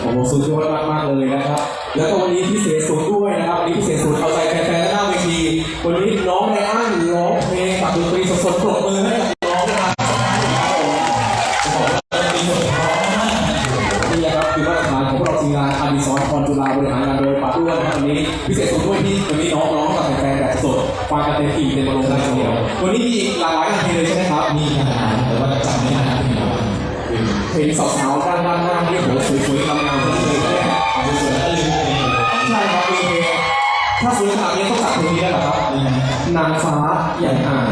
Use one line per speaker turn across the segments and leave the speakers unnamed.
โอ้โหสุดยอดมากๆเลยนะครับ แล้วก็วันนี้พิเศษสุดด้วยนะครับวันนี้พิเศษสุดเอาใจแฟนๆหน้าเวทีวันนี้น้องไนอ้านร้องเพลงกับดนตรีสดๆปรบมือให้กับน้องนะครับนี่แหละครับคือมาตรฐานของพวกเราทีมงานอาดิสอนพรจุฬาบริหารงานโดยปาด้วนนะครับวันนี้พิเศษสุดด้วยที่วันนี้น้องร้องกับแฟนๆแบบสดฟังกันเต็มอิ่มเต็มอารมณ์เลยทีเดียววันนี้มีอีกหลากหลายงานเพลงเลยใช่ไหมครับ เห็นสาวๆด้านด้านหน้าที่โหสวยๆงามๆทั้งนั้นเลยเนี่
สวยๆแล้วลืมไป
ใช่ครับคือเพลงถ้าสวยขนาดนี้ต้องจับเพลงนี้ได้เหรอครับ
นา
งฟ้าอย่างอ่าน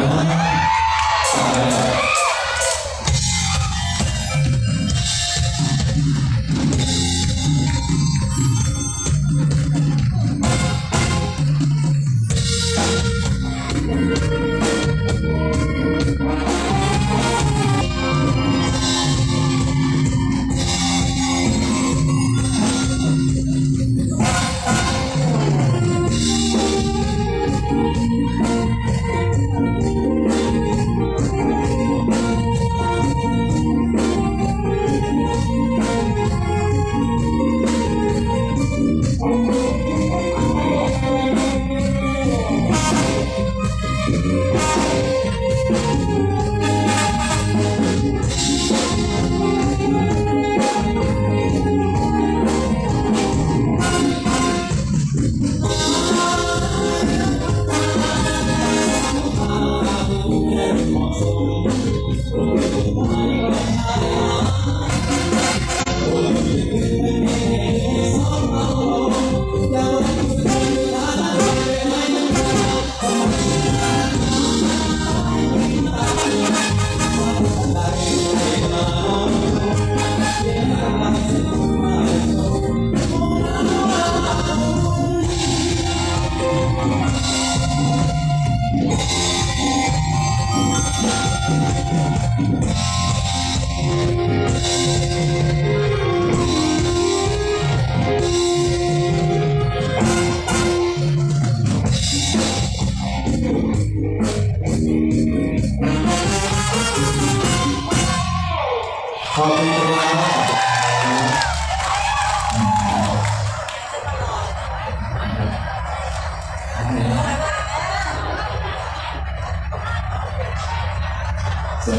สว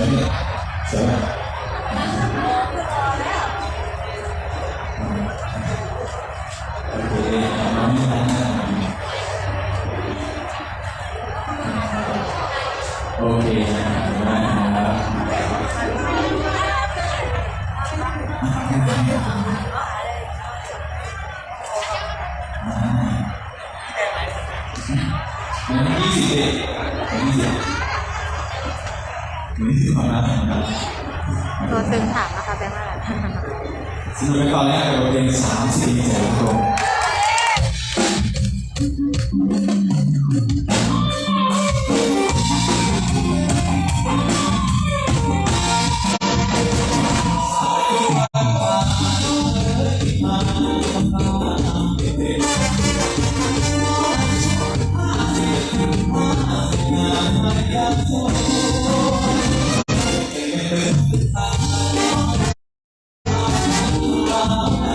ย
ตัวตึงถามนะคะแบงค์อะไร
สนุกไปก่อนแล้วเราเรียนสามสี่เจ็ดคน love.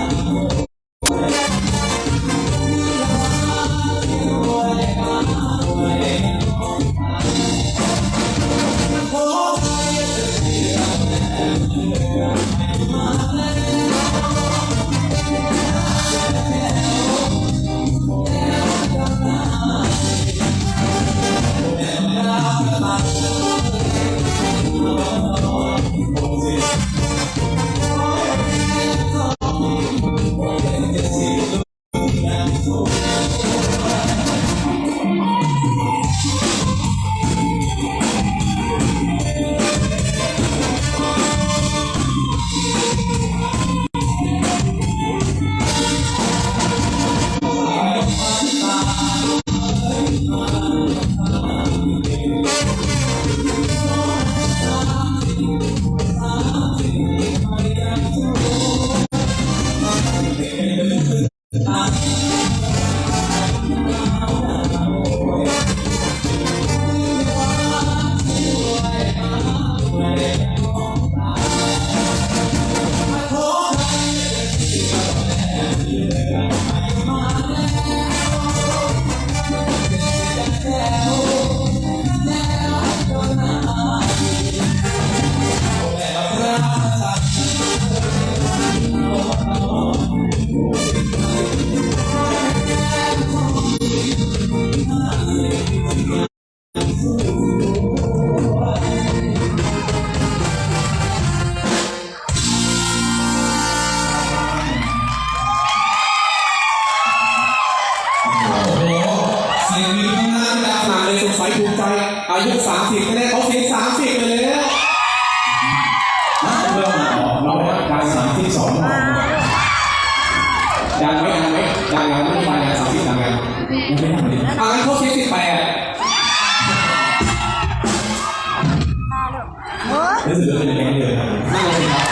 รู้สึกว่าเป็นแก๊งเดิม
นั่งเลยครับ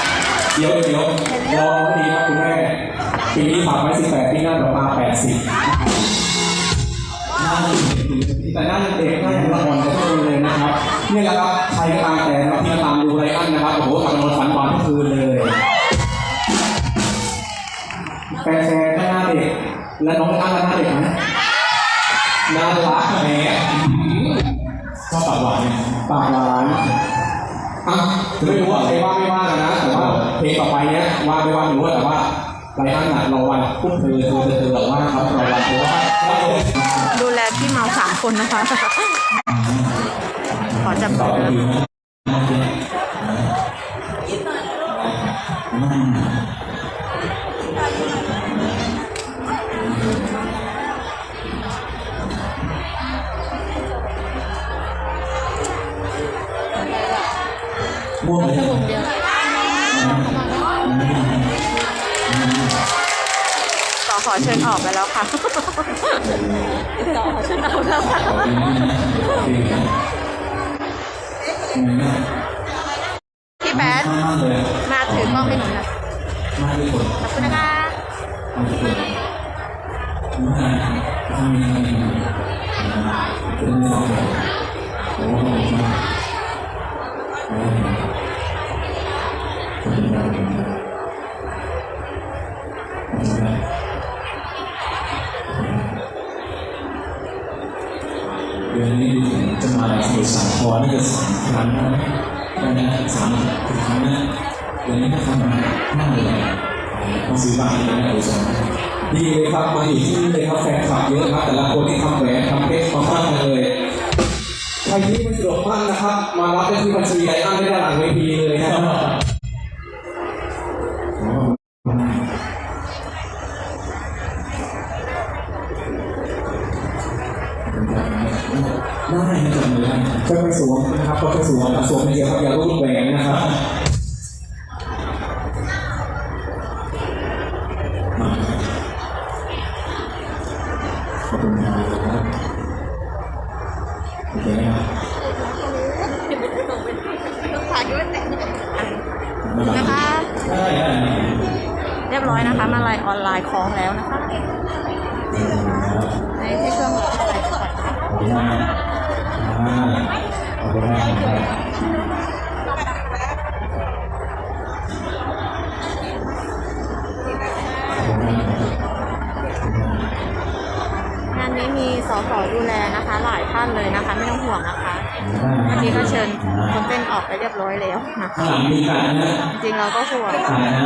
เดี๋ยวเดี๋ยวรอให้ดีครับคุณแม่ปีนี้ฝากไว้สิบแปดปีหน้าต่อมาแปดสิบแต่หน้ายังเด็กหน้ายังละอ่อนแต่ทุกคนเลยนะครับนี่แหละครับใครก็ตามแต่นะครับที่มาตามดูไรอันนะครับโอ้โหกำลังนอนฝันหวานทุกคืนเลยแฟนๆก็หน้าเด็กและน้องอันก็หน้าเด็กไหมน่ารักแหม
ชอบปากหวานเนี่ย
ปากหวาน ว่าไม่ว่าไม่รู้แต่ว่าไรอันน่ะราวันพุ่งเธอเธอเธอเธอแบบว่าเขารอวันเพราะว่าเรา
ดูแลพี่เมาสามคนนะคะ ขอจับ
ต่อ
มือ ต่อขอเชิญออกไปแล้วค่ะต่อขอเชิญออกแล้วค่ะพี่แป๊ด
มากเลย
มาถือกล้องให้หนูหน่อย
มากเลยคน
ขอบคุณนะคะ
มากเเดือนนี้ดูเหมือนจะมาสมุทรสาครน่าจะสามครั้งนะได้นะสามครั้งนะเดือนนี้ก็ทำมามากเลยต้องซื้อบ้านเลยนะอุตสาห
ดีเลยครับมาอยู่ที่เลยครับแฟนคลับเยอะครับ แต่ละคนที่ทำแหวนทำเพชรมาบ้างกันเลยใครที่ไม่สะดวกบ้างนะครับ มารับได้ที่บัญชีไดอันได้ด้านหลังเวทีเลยนะครับ ก็ไปสวมนะครับก็ไปสวมสวมอย่างเดียวครับอย่ารูดแหวนนะครับ
ขอบคุณครับโอเคครับ
ถ่ายด้วยแต่
บ๊ายบาย
นะคะ
ได้ได้
เรียบร้อยนะคะ มาลายออนไลน์คล้องแล้วนะคะ เมื่อกี้
ก็
เชิญคนเต้นออกไปเรียบร้อยแล้วนะ
ข้างหลังมีการนะ
จริงๆเราก็ห่วง
ขายนะ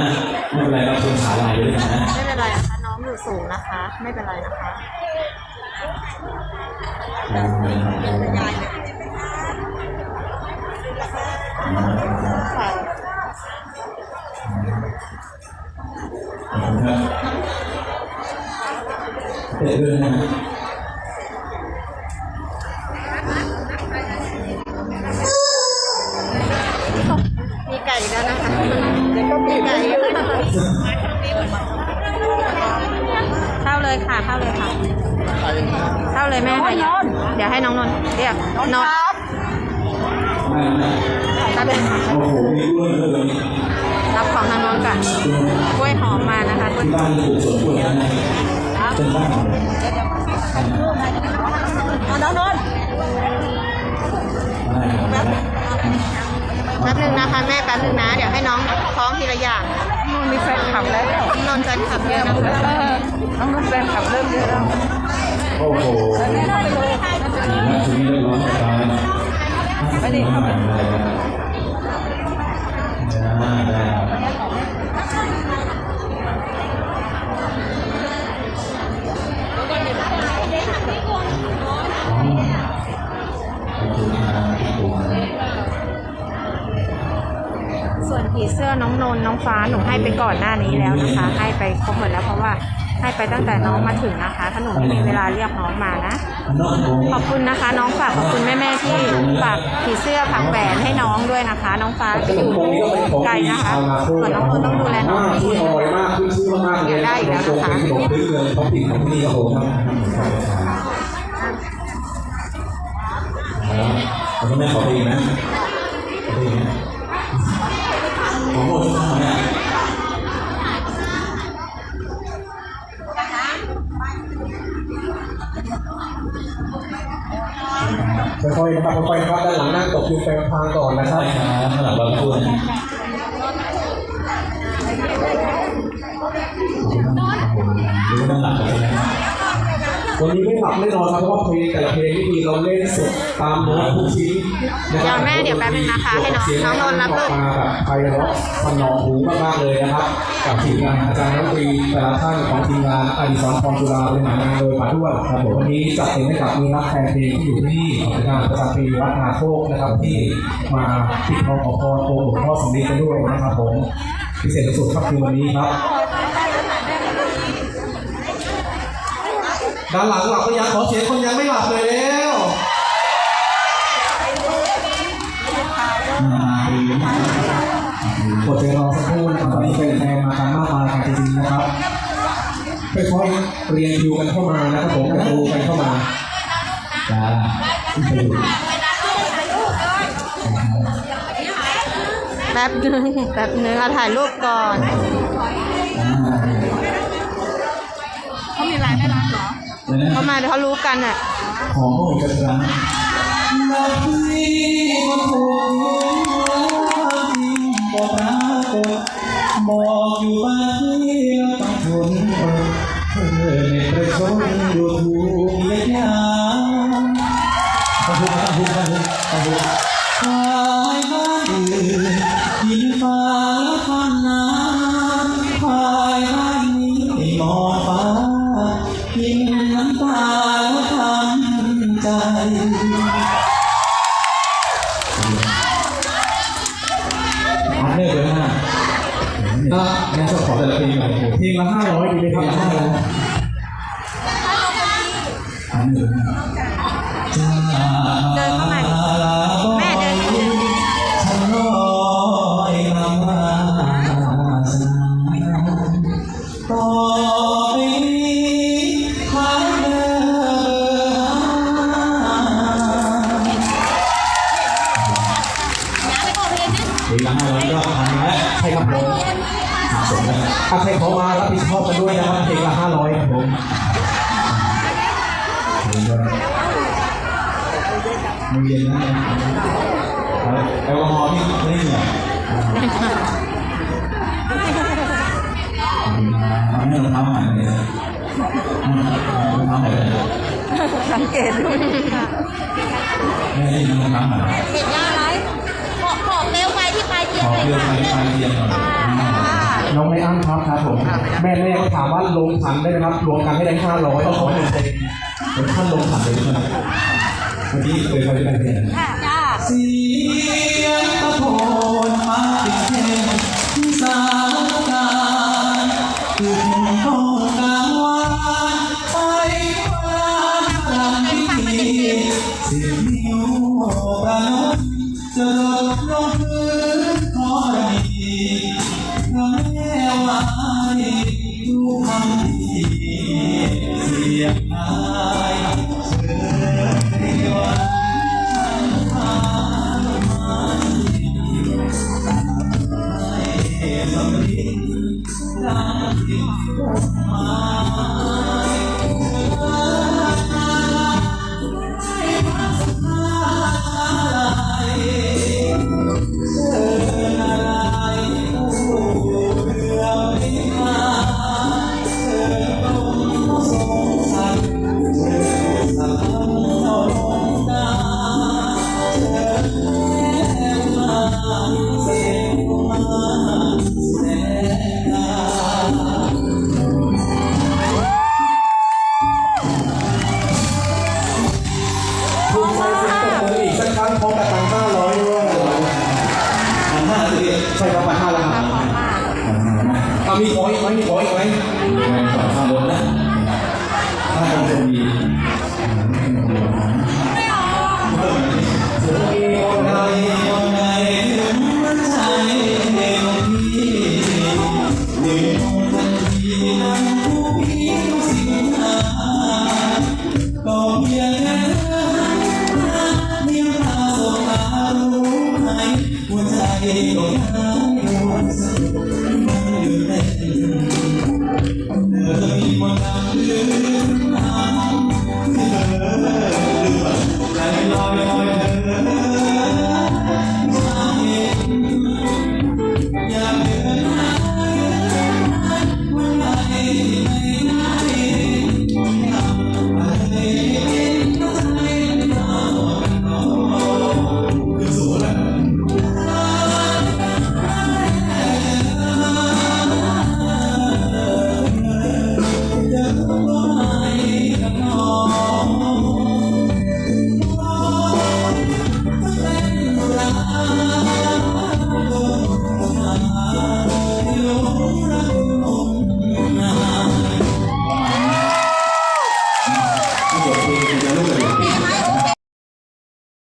ไม่เป็นไรเราชนขาลายด้วยนะ
ไม่เป็นไรนะคะน้องอยู่สูงนะคะ ไม่เป็นไรนะคะค่ะ
ขอบคุณครับเด็ดด้วยนะ
เข้าเลยแม่ค่ะเดี๋ยวให้น้องนนท์เรียกนนท์
ไม่ไม่
รับเลยค่ะ
โอ้โหมีกล้วยด้วย
รับของทางโน้นก่อนกล้วยหอมมานะคะกล้วย
ที่บ้านปลูกสวนกล้วยนะเป็นบ้านของเรา
น้องนนท์
ได้ครับ
แป๊บนึงนะคะแม่แป๊บนึงนะ เดี๋ยวให้น้องคล้องทีละอย่างนนท์มีแฟนคลับแล้วนนท์แฟนคลับเยอะนะคะน้องนนท์แฟนคลับเริ่มเยอะแล้ว
โอ้โหดีมากชุดนี้เรียบร้อยสบายไม่ได้ทำอะไรนะได้
ผีเสื้อน้องนนน้องฟ้าหนูให้ไปก่อนหน้านี้แล้วนะคะ ให้ไปครบหมดแล้วเพราะว่าให้ไปตั้งแต่น้องมาถึงนะคะถ้าหนูไม่มีเวลาเรียกน้องมานะ ขอบคุณนะคะ น้องฝากขอบคุณแม่ๆที่ฝากผีเสื้อผักแหวนให้น้องด้วยนะคะ น้องฟ้าจะอยู่
ตรงนี้ก็เป็นของ
ไกล
ดี
นะคะ
ชาวนาโค
ส่วนน้องนนต้องดูแลน้อง
มาก
ให้ดี
อยมากขึ้นชื่อมากเลย
ได้อีกแล้วนะคะ
ขนมพื้นเมืองท้องถิ่นของที่ครับผมครับ
แล้วก็แม่ขอเพลงนะขอเพลงนะ ของโลกที่ทำเนี่ย
ค่อยๆนะครับค่อยๆครับด้านหลังนั่งตกอยู่ไปทางก่อนนะครับ
ครับข้างหลังบางส่วนหรือว่าด้านหลังก็ได้นะ
วันนี้ไม่หลับแน่นอนครับเพราะว่าเพลงแต่ละเพลงที่มีเราเล่นสดตามโน้ตทุกชิ้นนะค
เดี๋
รั
ยวแม่เดี๋ยวแป๊บนึงนะคะให้น้องน้องนนท์รับลูก
ออกมาแบบไพเราะสนองหูมากๆเลยนะครับ กับทีมงานอาจารย์นักดนตรีแต่ละท่านของทีมงานอดิศรพรจุฬาบริหารงานโดยป่าทวดครับผมวันนี้จัดเต็มให้กับมีนักแฟนเพลงที่อยู่ที่งานประจำปีวัดนาโคกนะครับที่มาปิดทองขอพรโปรหลวงพ่อสมเด็จกันด้วยนะครับผมพิเศษสุดๆครับคือวันนี้ครับ ด้านหลังหลับก็ยังขอเสียงคนยังไม่หลับเลยแล้ว
มาเพลงนะ
กดใจรอสักครู่นะครับตอนนี้เป็นแฟนมากันมากมายจริงๆนะครับค่อยเรียงคิวกันเข้ามานะครับผมกระตูกันเข้ามา
จ้าขึ้นไปอยู่
แป๊บนึงแป๊บนึงเอาถ่ายรูปก่อน
เขามีไลน์ไม่รับเหรอเลยนะ
เขามาเดี๋ยวเขารู้กันอะ
ของพวกอีกครั้งรักที่ก็ถูกบอกรักบอกอยู่บ้านที่ต้องทนเธอในประชดดูถูกเยียดยามต้องพูดต้องพูดต้องพูดต้องพูด พาร์ทเนอร์เบอร์ห้าเดินเข้า
มา มื
อเย็น
นะ
แอลกอฮอล์นี่ไม่เหนื่อยเอาเนื้อรองเท้าหายไปเลยรองเท้าหายเลย
สังเกตดู
ไม่ได้รองเท้าหาย
เห็นยาอะไรขอขอเปลวไฟที่ปลายเทีย
ข
น
อ
เลย
เปลือกไฟ
ค่ะ
ไฟเทียนก่อน
น้องไม่อ้างครับครับผม แม่แม่ถามว่าลงขันได้ไหมครับรวมกันให้ได้ห้าร้อย
ก็
ก็
ขอ
อ
ห
ห
นึ่
นึ่
งเพลงเป็นท่านลงขันเลยใช่ไหม เมื่อกี้เคยไปที่ไหนเนี่ย
จ้า
เส